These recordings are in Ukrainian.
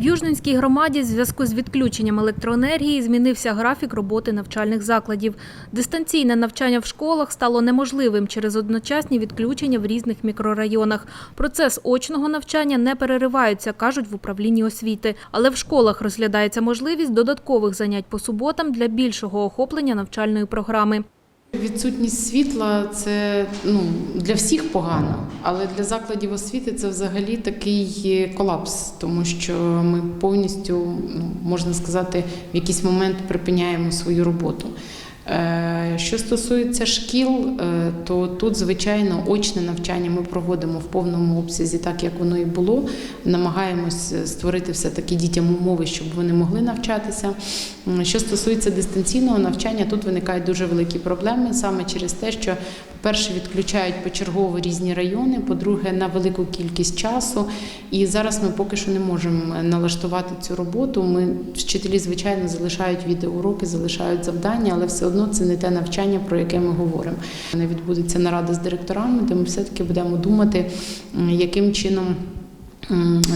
В Южненській громаді в зв'язку з відключенням електроенергії змінився графік роботи навчальних закладів. Дистанційне навчання в школах стало неможливим через одночасні відключення в різних мікрорайонах. Процес очного навчання не переривається, кажуть в управлінні освіти. Але в школах розглядається можливість додаткових занять по суботам для більшого охоплення навчальної програми. Відсутність світла це ну для всіх погано, але для закладів освіти це взагалі такий колапс, тому що ми повністю ну, можна сказати в якийсь момент припиняємо свою роботу. Е, Що стосується шкіл, е, то тут, звичайно, очне навчання ми проводимо в повному обсязі, так як воно і було. Намагаємось створити все-таки дітям умови, щоб вони могли навчатися. Що стосується дистанційного навчання, тут виникають дуже великі проблеми саме через те, що, по-перше, відключають почергово різні райони, по-друге, на велику кількість часу. І зараз ми поки що не можемо налаштувати цю роботу. Ми вчителі, звичайно, залишають відеоуроки, залишають завдання, але все одно це не те навчання, про яке ми говоримо. Не відбудеться нарада з директорами, де ми все-таки будемо думати, яким чином.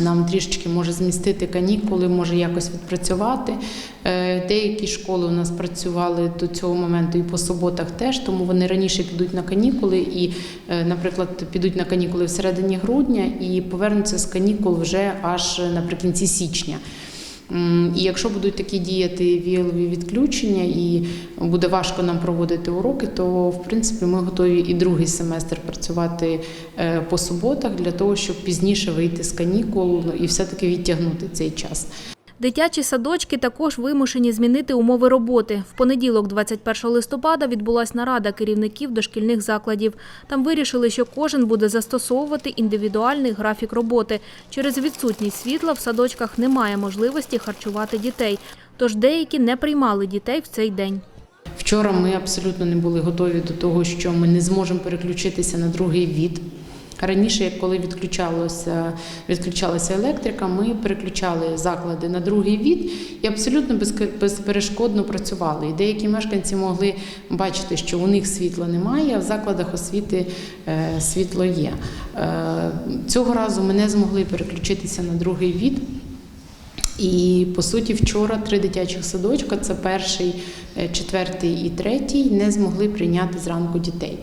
Нам трішечки може змістити канікули, може якось відпрацювати. Е, Деякі школи у нас працювали до цього моменту і по суботах теж, тому вони раніше підуть на канікули і, е, наприклад, підуть на канікули в середині грудня і повернуться з канікул вже аж наприкінці січня. І якщо будуть такі діяти віялові відключення, і буде важко нам проводити уроки, то в принципі ми готові і другий семестр працювати е, по суботах для того, щоб пізніше вийти з канікул і все-таки відтягнути цей час. Дитячі садочки також вимушені змінити умови роботи. В понеділок, 21 листопада, відбулась нарада керівників дошкільних закладів. Там вирішили, що кожен буде застосовувати індивідуальний графік роботи. Через відсутність світла в садочках немає можливості харчувати дітей. Тож деякі не приймали дітей в цей день. Вчора ми абсолютно не були готові до того, що ми не зможемо переключитися на другий від. Раніше, коли відключалося, відключалася електрика, ми переключали заклади на другий від і абсолютно безперешкодно працювали. І деякі мешканці могли бачити, що у них світла немає, а в закладах освіти е, світло є. Е, Цього разу ми не змогли переключитися на другий від. І по суті, вчора три дитячих садочка це перший, е, четвертий і третій, не змогли прийняти зранку дітей.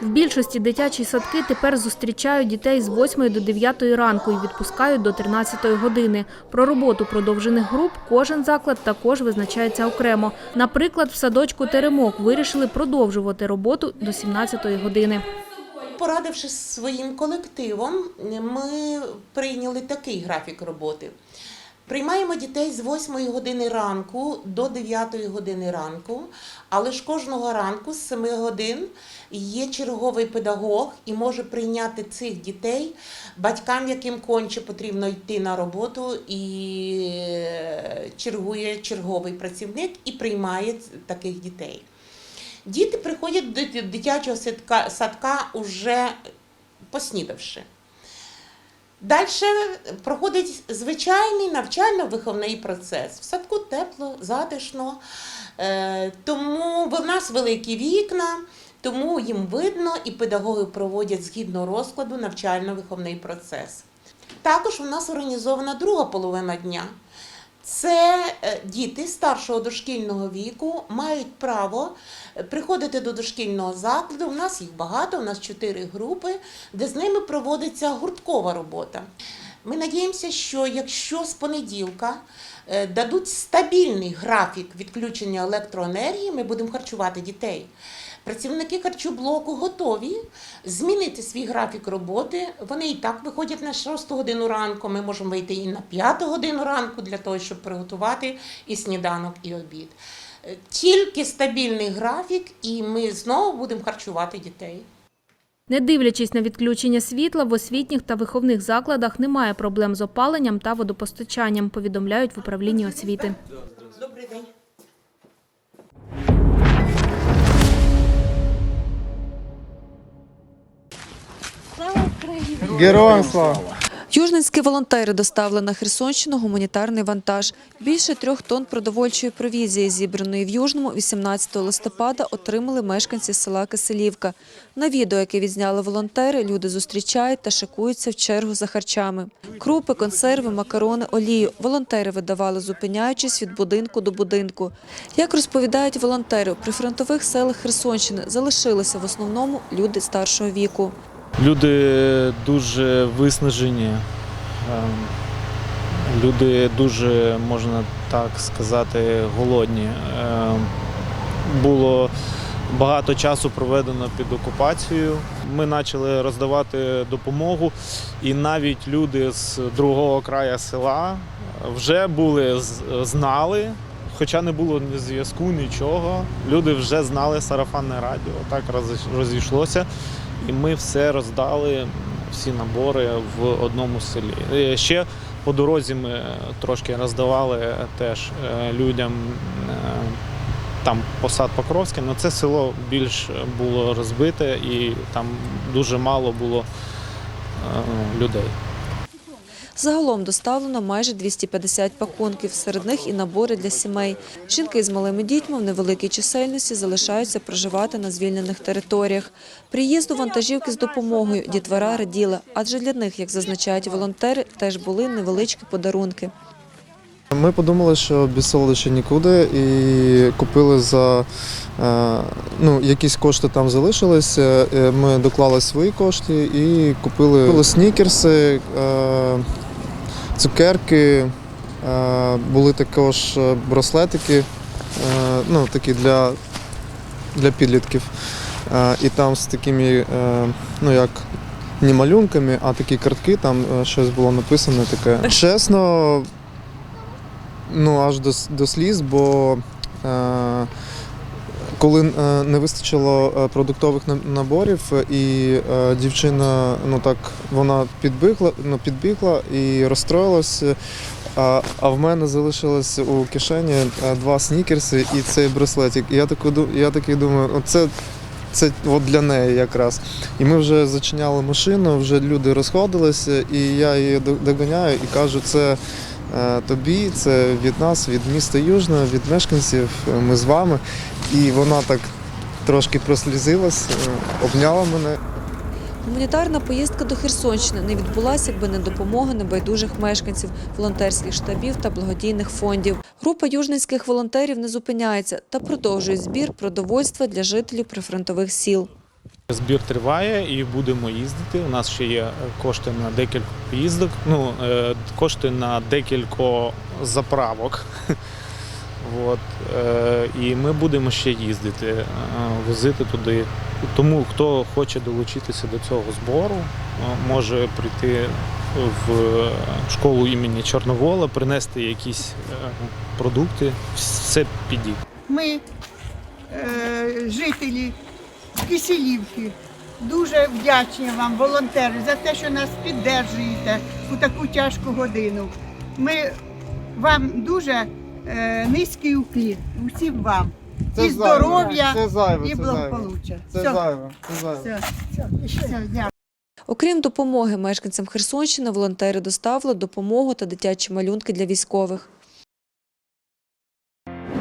В більшості дитячі садки тепер зустрічають дітей з 8 до 9 ранку і відпускають до 13 години. Про роботу продовжених груп кожен заклад також визначається окремо. Наприклад, в садочку Теремок вирішили продовжувати роботу до 17 години. Порадившись своїм колективом, ми прийняли такий графік роботи. Приймаємо дітей з 8 години ранку до 9 години ранку, але ж кожного ранку з 7 годин є черговий педагог і може прийняти цих дітей батькам, яким конче потрібно йти на роботу, і е, чергує черговий працівник і приймає таких дітей. Діти приходять до дитячого садка, уже поснідавши. Далі проходить звичайний навчально-виховний процес. В садку тепло, затишно, е, тому в нас великі вікна, тому їм видно і педагоги проводять згідно розкладу навчально-виховний процес. Також у нас організована друга половина дня. Це е, діти старшого дошкільного віку мають право е, приходити до дошкільного закладу. У нас їх багато, у нас чотири групи, де з ними проводиться гурткова робота. Ми надіємося, що якщо з понеділка е, дадуть стабільний графік відключення електроенергії, ми будемо харчувати дітей. Працівники харчоблоку готові змінити свій графік роботи. Вони і так виходять на 6 годину ранку. Ми можемо вийти і на 5 годину ранку для того, щоб приготувати і сніданок, і обід. Е, Тільки стабільний графік, і ми знову будемо харчувати дітей. Не дивлячись на відключення світла, в освітніх та виховних закладах немає проблем з опаленням та водопостачанням, повідомляють в управлінні освіти. Добрий день. Героям слава! Южненські волонтери доставили на Херсонщину гуманітарний вантаж. Більше трьох тонн продовольчої провізії, зібраної в Южному 18 листопада, отримали мешканці села Киселівка. На відео, яке відзняли волонтери, люди зустрічають та шикуються в чергу за харчами. Крупи, консерви, макарони, олію. Волонтери видавали, зупиняючись від будинку до будинку. Як розповідають волонтери, у прифронтових селах Херсонщини залишилися в основному люди старшого віку. Люди дуже виснажені. ем, Люди дуже, можна так сказати, голодні. Ем, Було багато часу проведено під окупацією. Ми почали роздавати допомогу, і навіть люди з другого краю села вже були знали, хоча не було ні зв'язку, нічого. Люди вже знали сарафанне радіо. Так розійшлося. І ми все роздали, всі набори в одному селі. Ще по дорозі ми трошки роздавали теж е, людям е, там посад Покровське, але це село більш було розбите і там дуже мало було е, людей. Загалом доставлено майже 250 пакунків, серед них і набори для сімей. Жінки з малими дітьми в невеликій чисельності залишаються проживати на звільнених територіях. Приїзду вантажівки з допомогою дітвора раділа, адже для них, як зазначають волонтери, теж були невеличкі подарунки. Ми подумали, що без солодощі нікуди, і купили за е, ну, якісь кошти там залишилися. е, Ми доклали свої кошти і купили, купили снікерси, е, цукерки, е, були також е, браслетики, е, ну, такі для, для підлітків. І там з такими, ну як. Не малюнками, а такі картки, там щось було написано таке. Чесно, ну аж до, до сліз, бо коли е, не вистачило е, продуктових на- наборів, е, і дівчина ну так вона підбігла, ну, підбігла і розстроїлася. А, а в мене залишилось у кишені два снікерси і цей браслетик. І я таку ду- я такий думаю, оце. Це от для неї якраз. І ми вже зачиняли машину, вже люди розходилися, і я її до- доганяю і кажу, це тобі, це від нас, від міста Южного, від мешканців, е, ми з вами. І вона так трошки прослізилась, е, обняла мене. Гуманітарна поїздка до Херсонщини не відбулася, якби не допомога небайдужих мешканців, волонтерських штабів та благодійних фондів. Група южненських волонтерів не зупиняється та продовжує збір продовольства для жителів прифронтових сіл. Збір триває і будемо їздити. У нас ще є кошти на декілька поїздок, ну, е, кошти на декілька заправок. От, е, і ми будемо ще їздити, е, возити туди. Тому хто хоче долучитися до цього збору, може прийти в школу імені Чорновола, принести якісь продукти, все підійде. Ми, е, жителі Киселівки, дуже вдячні вам, волонтери, за те, що нас піддержуєте у таку тяжку годину. Ми вам дуже е, низький уклін, усім вам. і здоров'я, це зайве, і благополуччя. Це зайве, це зайве. все, все, все, дякую. Окрім допомоги мешканцям Херсонщини, волонтери доставили допомогу та дитячі малюнки для військових.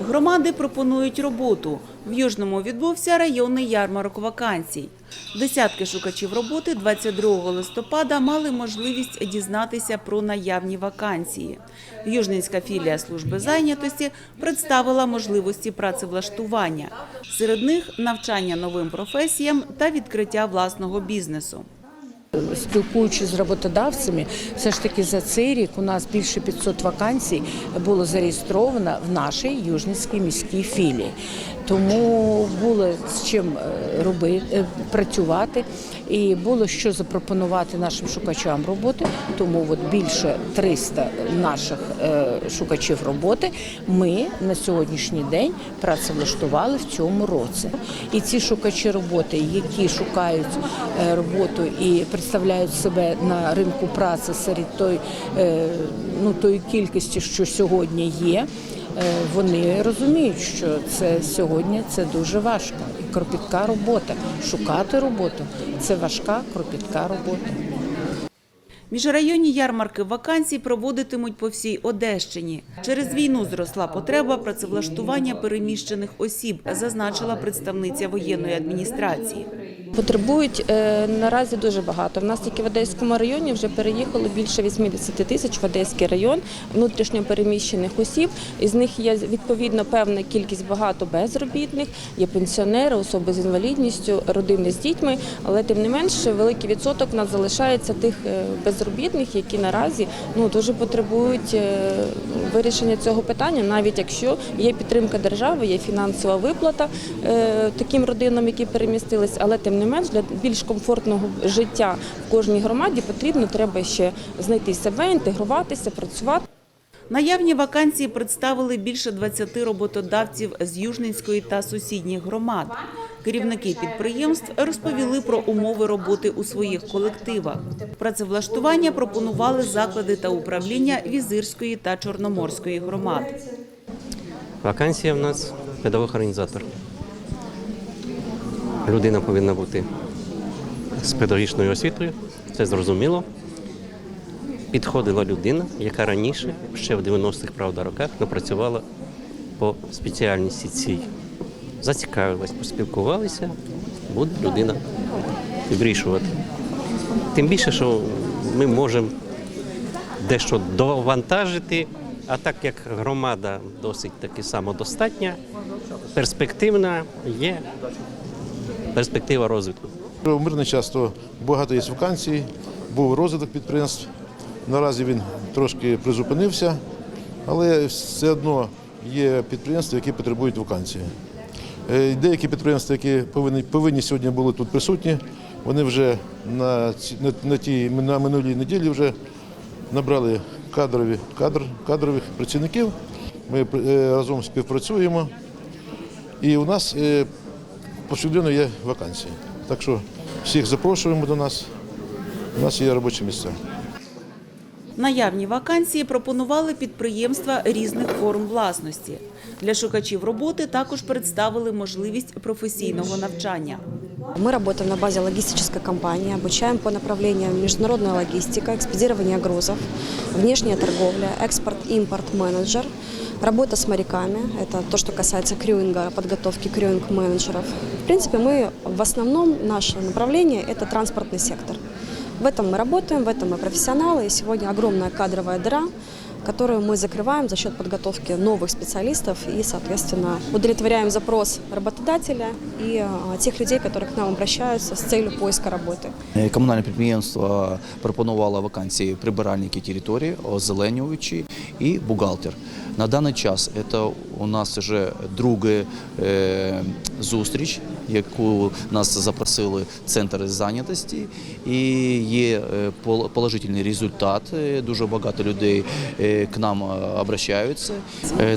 Громади пропонують роботу. В Южному відбувся районний ярмарок вакансій. Десятки шукачів роботи 22 листопада мали можливість дізнатися про наявні вакансії. Южненська філія служби зайнятості представила можливості працевлаштування. Серед них навчання новим професіям та відкриття власного бізнесу. Спілкуючись з роботодавцями, все ж таки за цей рік у нас більше 500 вакансій було зареєстровано в нашій Южницькій міській філії. Тому було з чим робити, працювати, і було що запропонувати нашим шукачам роботи. Тому от більше 300 наших е, шукачів роботи ми на сьогоднішній день працевлаштували в цьому році. І ці шукачі роботи, які шукають е, роботу і представляють себе на ринку праці серед той, е, ну, тої кількості, що сьогодні є. Е, Вони розуміють, що це сьогодні це дуже важко і кропітка робота. Шукати роботу це важка кропітка робота. Міжрайонні ярмарки вакансій проводитимуть по всій Одещині. Через війну зросла потреба працевлаштування переміщених осіб, зазначила представниця воєнної адміністрації. Потребують е, наразі дуже багато. В нас тільки в Одеському районі вже переїхало більше 80 тисяч в Одеський район внутрішньо переміщених осіб. Із них є відповідно певна кількість багато безробітних, є пенсіонери, особи з інвалідністю, родини з дітьми. Але тим не менш, великий відсоток в нас залишається тих е, безробітних, які наразі ну дуже потребують е, вирішення цього питання, навіть якщо є підтримка держави, є фінансова виплата таким родинам, які перемістились, але тим не менш для більш комфортного життя в кожній громаді потрібно треба ще знайти себе, інтегруватися, працювати. Наявні вакансії представили більше 20 роботодавців з Южненської та сусідніх громад. Керівники підприємств розповіли про умови роботи у своїх колективах. Працевлаштування пропонували заклади та управління Візирської та Чорноморської громад. Вакансія в нас педагог-організатор. Людина повинна бути з педагогічною освітою, це зрозуміло. Підходила людина, яка раніше, ще в 90-х правда, роках, напрацювала по спеціальності цій. Зацікавилась, поспілкувалися, буде людина вирішувати. Тим більше, що ми можемо дещо довантажити, а так як громада досить таки самодостатня, перспективна, є перспектива розвитку. У мирний час то багато є вакансій, був розвиток підприємств. Наразі він трошки призупинився, але все одно є підприємства, які потребують вакансії. Е, Деякі підприємства, які повинні, повинні сьогодні були тут присутні, вони вже на, ці- на, на, тій, на минулій неділі вже набрали кадрові, кадр, кадрових працівників. Ми е, разом співпрацюємо. І у нас е, повсюдно є вакансії. Так що всіх запрошуємо до нас. У нас є робочі місця. Наявні вакансії пропонували підприємства різних форм власності. Для шукачів роботи також представили можливість професійного навчання. Мы работаем на базе логистической компании, обучаем по направлениям международная логистика, экспедирование грузов, внешняя торговля, экспорт, импорт, менеджер, работа с моряками, это то, что касается крюинга, подготовки крюинг-менеджеров. В принципе, мы в основном, наше направление – это транспортный сектор. В этом мы работаем, в этом мы профессионалы, и сегодня огромная кадровая дыра, которую мы закрываем за счет подготовки новых специалистов и, соответственно, удовлетворяем запрос работодателя и а, тех людей, которые к нам обращаются с целью поиска работы. Е, Комунальне підприємство пропонувало вакансії прибиральники території, озеленювачі і бухгалтер. На даний час це у нас вже друга е, зустріч, яку нас запросили центр зайнятості, і є е, положительний результат. Е, Дуже багато людей е, к нам обращаються.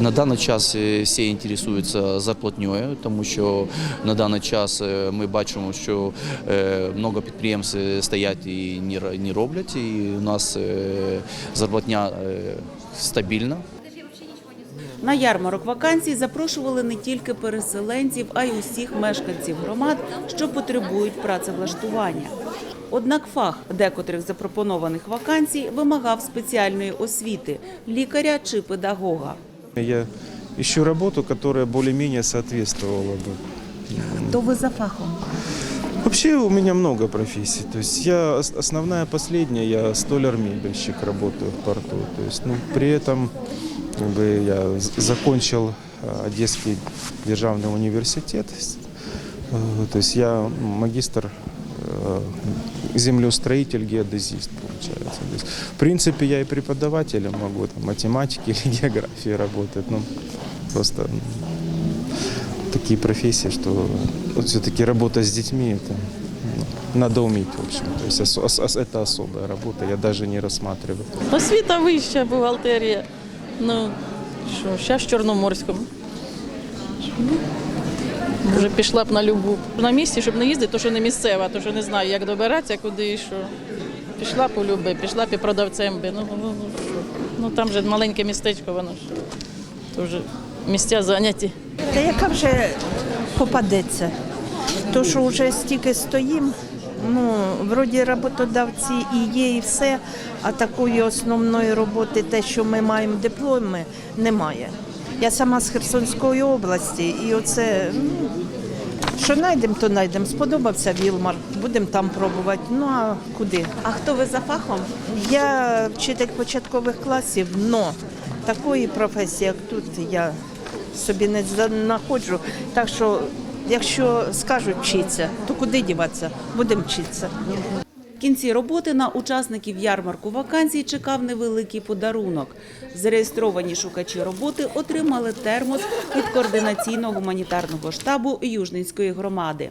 На даний час всі інтересуються зарплатньою, тому що на даний час ми бачимо, що много підприємств стоять і не роблять, і у нас зарплатня стабільна. На ярмарок вакансій запрошували не тільки переселенців, а й усіх мешканців громад, що потребують працевлаштування. Однак фах декотрих запропонованих вакансій вимагав спеціальної освіти лікаря чи педагога. Я ищу работу, которая более-менее соответствовала бы. Хто ви за фахом? Вообще у меня много профессий. То есть я ос- основная последняя, я столяр-мебельщик, работаю в порту. То есть, ну, при этом как бы, я закончил э, Одесский державный университет. Э, То есть я магистр э, землеустроитель, геодезист, получается. Есть, в принципе, я и преподавателем могу, там, математики или географии работать. Ну, просто такие профессии, что вот все-таки работа с детьми это ну, надо уметь, в общем. То есть ос- ос- это особая работа, я даже не рассматриваю. Освіта вища, бухгалтерія. Ну, що, зараз в Чорноморському. Вже пішла б на любу. На місці, щоб не їздити, то що не місцева, то що не знаю, як добиратися, куди і що. Пішла б у люби, пішла б і продавцем би. Ну, ну, ну, що. ну там же маленьке містечко, воно ж. То вже місця зайняті. Та яка вже попадеться? То, що вже стільки стоїм, ну, вроді роботодавці і є, і все, а такої основної роботи, те, що ми маємо дипломи, немає. Я сама з Херсонської області, і оце, ну, що знайдемо, то знайдемо. Сподобався Вілмар, будемо там пробувати. Ну а куди? А хто ви за фахом? Я вчитель початкових класів, но такої професії, як тут, я собі не знаходжу. Так що, якщо скажуть вчитися, то куди діватися? Будемо вчитися. В кінці роботи на учасників ярмарку вакансій чекав невеликий подарунок. Зареєстровані шукачі роботи отримали термос від координаційного гуманітарного штабу Южненської громади.